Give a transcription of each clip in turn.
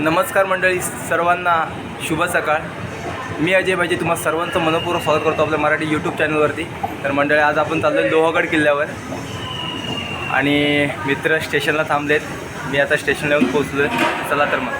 नमस्कार मंडळी सर्वांना शुभ सकाळ. मी अजय भाजी तुम्हाला सर्वांचं मनपूर्वक स्वागत करतो आपल्या मराठी यूट्यूब चॅनलवरती तर मंडळी आज आपण चाललो आहे लोहगड किल्ल्यावर. आणि मित्र स्टेशनला थांबलेत. मी आता स्टेशनला येऊन पोहोचलो आहे चला तर मग.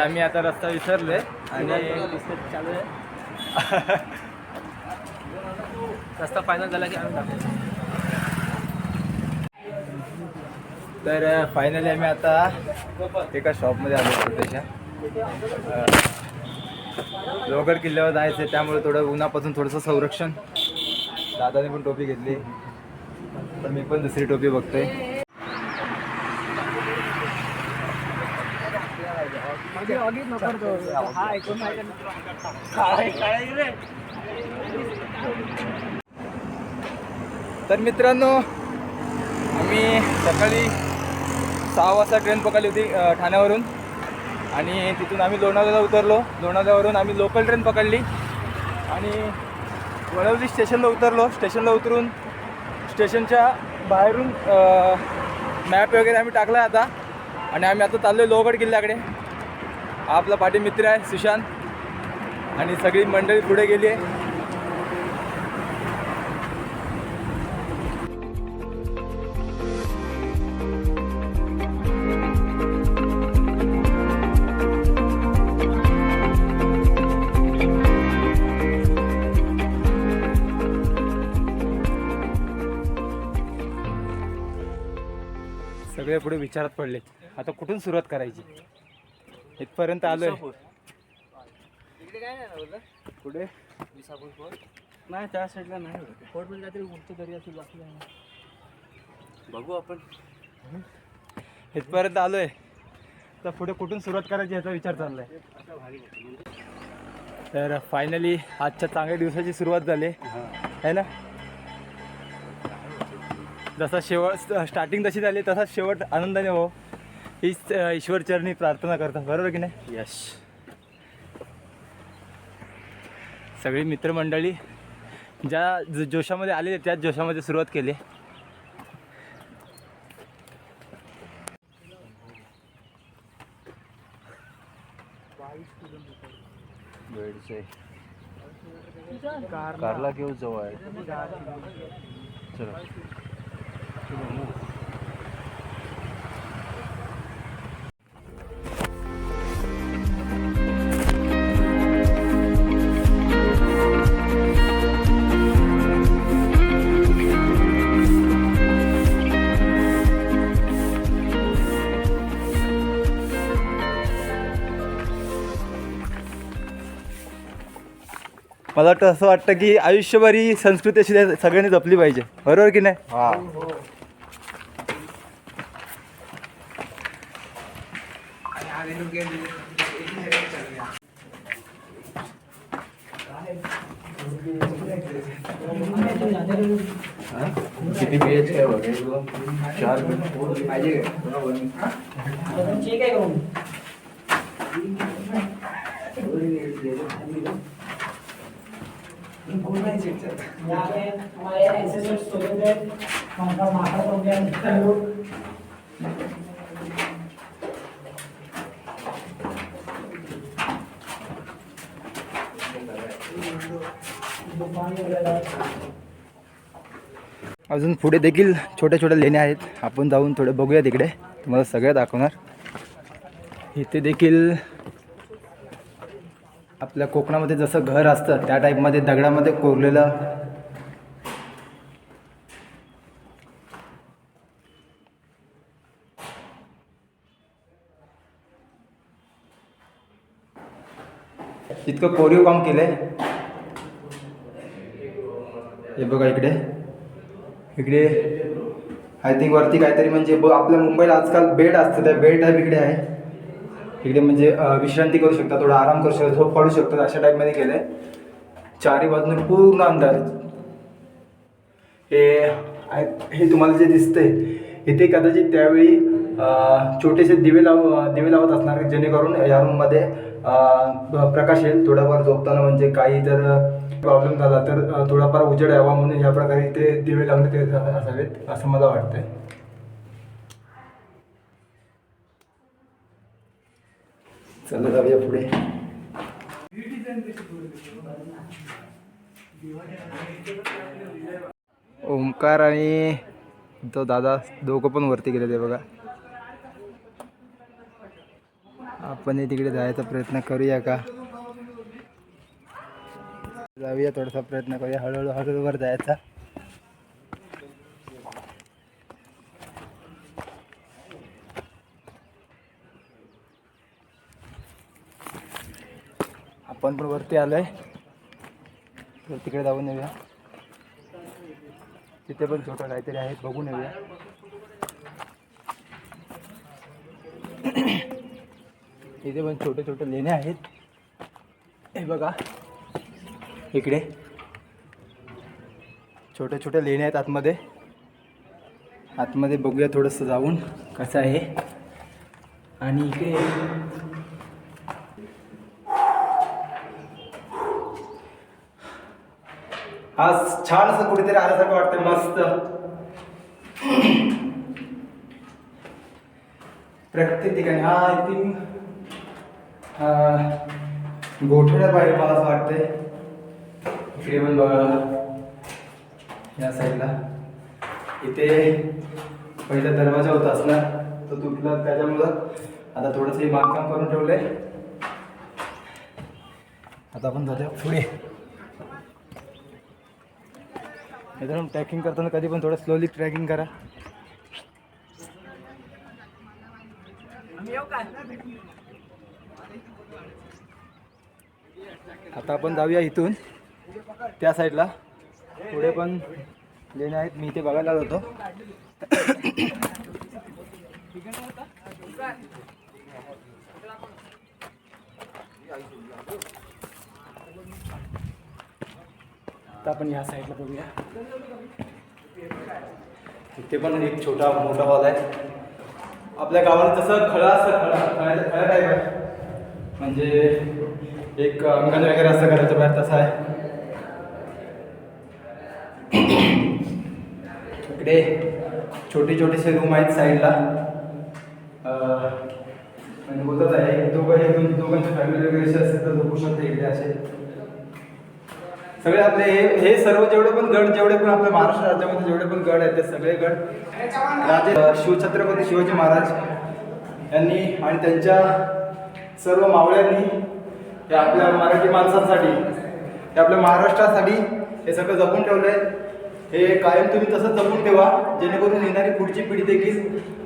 आम्ही आता रस्ता विसरले आणि रस्ता फायनल झाला की आम्ही टाकू तर फायनली आम्ही आता एका शॉपमध्ये आलो छोट्याशा लोगर किल्ल्यावर जायचं आहे त्यामुळे थोडं उन्हापासून थोडंसं संरक्षण. दादाने पण टोपी घेतली. पण मी पण दुसरी टोपी बघतोय हा ऐकून तर मित्रांनो आम्ही सकाळी सहा वाजता ट्रेन पकडली होती ठाण्यावरून. आणि तिथून आम्ही लोणावळ्याला उतरलो. लोणावळ्यावरून आम्ही लोकल ट्रेन पकडली. आणि वळवली स्टेशनला उतरलो. स्टेशनला उतरून स्टेशनच्या बाहेरून मॅप वगैरे आम्ही टाकला आता. आणि आम्ही आता चाललो लोहगड किल्ल्याकडे. आपला पाठी मित्र आहे सुशांत. आणि सगळी मंडळी पुढे गेली आहे. सगळे पुढे विचारात पडले. आता कुठून सुरुवात करायची? इथपर्यंत आलोय. पुढे नाही त्या साईडला नाही फोर्टमध्ये काहीतरी दरी असेल बघू आपण. इथपर्यंत आलोय. तर पुढे कुठून सुरुवात करायची याचा विचार चाललाय. तर फायनली आजच्या चांगल्या दिवसाची सुरुवात झाली. आहे ना? जसा शेवट स्टार्टिंग तशी झाली तसा शेवट आनंदाने हो. हीच ईश्वरचरणी प्रार्थना करतात बरोबर की नाही? यश सगळी मित्रमंडळी ज्या ज- जोशामध्ये आले त्याच जोशामध्ये सुरुवात केली. बेडचे. कारला. घेऊ जवळ आहे. चला. मला वाटतं असं वाटतं की आयुष्यभर ही संस्कृती अशी सगळ्यांनी जपली पाहिजे. बरोबर की नाही? हा. किती बी एच काय बघ चार पाहिजे हमारे स्टूडेंट है लोग अजून पुढे देखील छोट्या छोट्या लेण्या आहेत. आपण जाऊन थोडं बघूया तिकडे. तुम्हाला सगळं दाखवणार. इथे देखील आपल्या कोकणामध्ये जसं घर असतं त्या टाईपमध्ये दगडामध्ये कोरलेलं. इतकं कोरीव काम केलंय. हे बघा इकडे. इकडे. आय थिंक वरती काहीतरी म्हणजे ब आपल्या मुंबईला आजकाल बेड असतं त्या बेड टाईप इकडे आहे. इकडे म्हणजे विश्रांती करू शकता थोडा आराम करू शकता झोप पडू शकतात अशा टाईपमध्ये केलं आहे चारी बाजूने पूर्ण अंधार. हे हे तुम्हाला जे दिसतंय इथे कदाचित त्यावेळी छोटेसे दिवे लाव दिवे लावत असणार जेणेकरून या रूममध्ये प्रकाश येईल. थोडाफार झोपताना म्हणजे काही जर प्रॉब्लेम झाला तर थोडाफार उजेड यावा म्हणून या प्रकारे इथे दिवे लावण्यात येत असावेत असं मला वाटतंय. चला जाऊया पुढे. ओंकार आणि तो दादा दोघं पण वरती गेले ते बघा. आपण तिकडे जायचा प्रयत्न करूया का? जाऊया थोडासा प्रयत्न करूया. हळूहळू हळूहळू वर जायचा. आपण वरती आलो तर तिकडे जाऊन येऊया. तिथे पण छोटं काहीतरी आहे बघून येऊया. इथे पण छोटे छोटे लेणे आहेत. हे बघा. इकडे. छोटे छोटे लेणे आहेत आतमध्ये. आतमध्ये बघूया थोडंसं जाऊन कसं आहे. आणि इकडे आज छान असं कुठेतरी आल्यासारखं वाटतं मस्त. प्रत्येक ठिकाणी हा आय थिंक गोठवड्या पाहिजे मला असं वाटतंय. इकडे पण बघा या साईडला. इथे पहिला दरवाजा होता असणार तो तुटला त्याच्यामुळं आता थोडंसं बांधकाम करून ठेवलंय. आता आपण जाऊया पुढे. मित्रांनो ट्रॅकिंग करताना कधी पण थोडं स्लोली ट्रॅकिंग करा। आता आपण जाऊया इथून त्या साईडला पुढे पण लेणे आहेत मी इथे बघायला आलो होतो. तर आपण या साईडला बघूया. तिथे पण एक छोटा मोठा हॉल आहे. आपल्या गावाला जसं खळा असं खळा खळा खळा टाईप आहे. म्हणजे एक अंगण वगैरे असं घराच्या बाहेर तसं आहे. इकडे छोटे छोटेसे रूम आहेत साईडला म्हणजे बोलतात आहे. दोघं हे दोन दोघांची फॅमिली वगैरे असे असेल तर झोपू शकते इकडे असे. सगळे आपले हे हे सर्व जेवढे पण गड जेवढे पण आपल्या महाराष्ट्र राज्यामध्ये जेवढे पण गड आहेत ते सगळे गड राजे शिवछत्रपती शिवाजी महाराज यांनी आणि त्यांच्या सर्व मावळ्यांनी हे आपल्या मराठी माणसांसाठी हे आपल्या महाराष्ट्रासाठी हे सगळं जपून ठेवलं आहे हे कायम तुम्ही तसं जपून ठेवा जेणेकरून येणारी पुढची पिढी देखील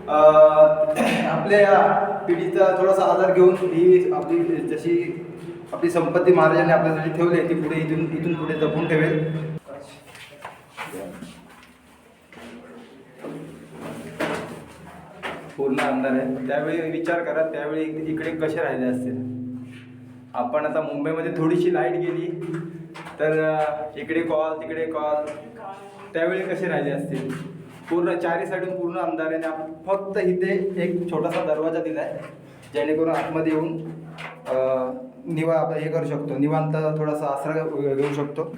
आपल्या या पिढीचा थोडासा आधार घेऊन ही आपली जशी आपली संपत्ती महाराजांनी आपल्यासाठी ठेवली आहे ती पुढे इथून इथून पुढे जपून ठेवेल. पूर्ण अंधार आहे. त्यावेळी विचार करा त्यावेळी इकडे कसे राहिले असतील? आपण आता मुंबईमध्ये थोडीशी लाइट गेली तर इकडे कॉल तिकडे कॉल त्यावेळी कसे राहिले असतील? पूर्ण चारी साईडून पूर्ण अंधार आहे. आपण फक्त इथे एक छोटासा दरवाजा दिला आहे जेणेकरून आतमध्ये येऊन निवा आपण हे करू शकतो. निवांत थोडासा आसरा घेऊ शकतो.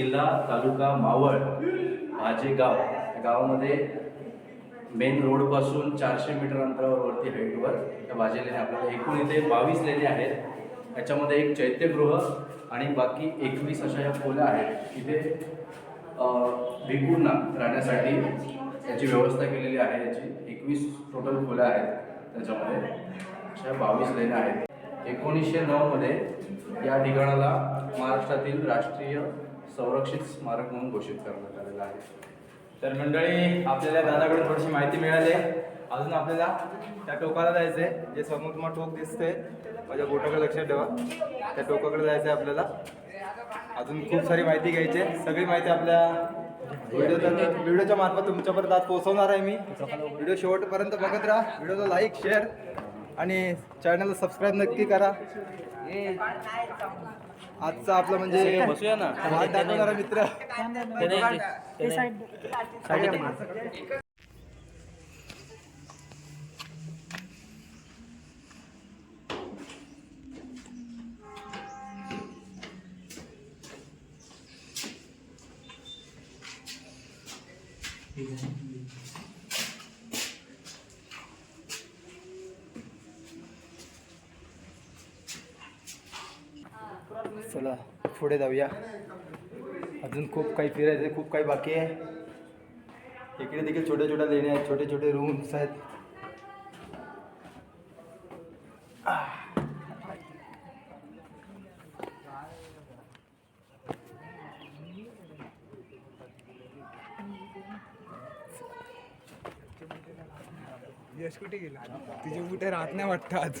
जिल्हा तालुका मावळ माझे गाव या गावामध्ये मेन रोडपासून चारशे मीटर अंतरावर वरती हाईटवर त्या बाजे लेण्या आपल्याला एकूण इथे बावीस लेणी आहेत. याच्यामध्ये एक चैत्यगृह आणि बाकी एकवीस अशा या खोल्या आहेत. इथे भिकूंना राहण्यासाठी याची व्यवस्था केलेली आहे. याची एकवीस टोटल खोल्या आहेत त्याच्यामध्ये. अशा बावीस लेण्या आहेत. एकोणीसशे नऊमध्ये या ठिकाणाला महाराष्ट्रातील राष्ट्रीय संरक्षित स्मारक म्हणून घोषित करण्यात आलेलं आहे. तर मंडळी आपल्याला दादाकडून थोडीशी माहिती मिळाली. आहे अजून आपल्याला त्या टोकाला जायचं आहे जे समोर तुम्हाला टोक दिसतंय माझ्या बोटाकडे लक्षात ठेवा. त्या टोकाकडे जायचं आहे आपल्याला. अजून खूप सारी माहिती घ्यायची आहे. सगळी माहिती आपल्या व्हिडिओच्या व्हिडिओच्या मार्फत तुमच्यापर्यंत आज पोहोचवणार आहे मी. व्हिडिओ शेवटपर्यंत बघत राहा. व्हिडिओला लाईक शेअर आणि चॅनलला सबस्क्राईब नक्की करा. आजचा आपला म्हणजे बसूया ना. वाट दाखवणारा मित्र. चला पुढे जाऊया. अजून खूप काही फिरायचं आहे, खूप काही बाकी आहे. इकडे देखील छोट्या छोट्या लेण्या आहेत छोटे छोटे रूम्स आहेत. यश कुठे गेला? तिचे कुठे राहत नाही वाटतं आज.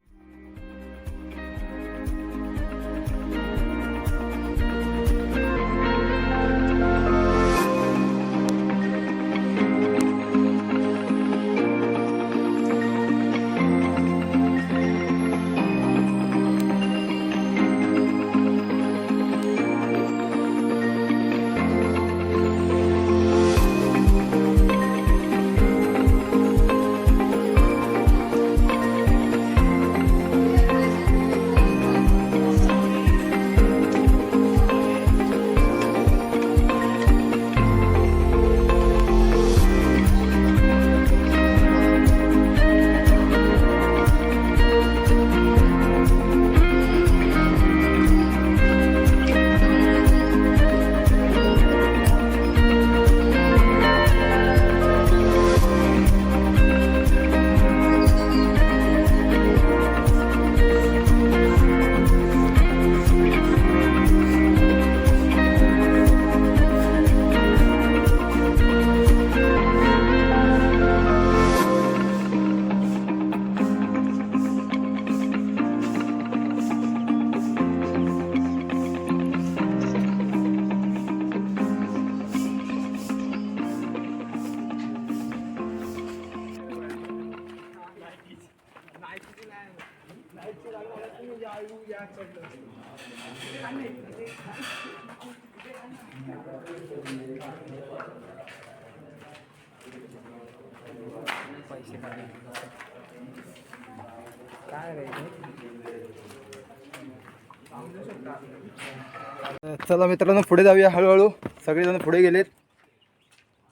चला मित्रांनो पुढे जाऊया हळूहळू. सगळेजण पुढे गेलेत.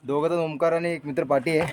दोघं जण ओमकार आणि एक मित्र पाठी आहे.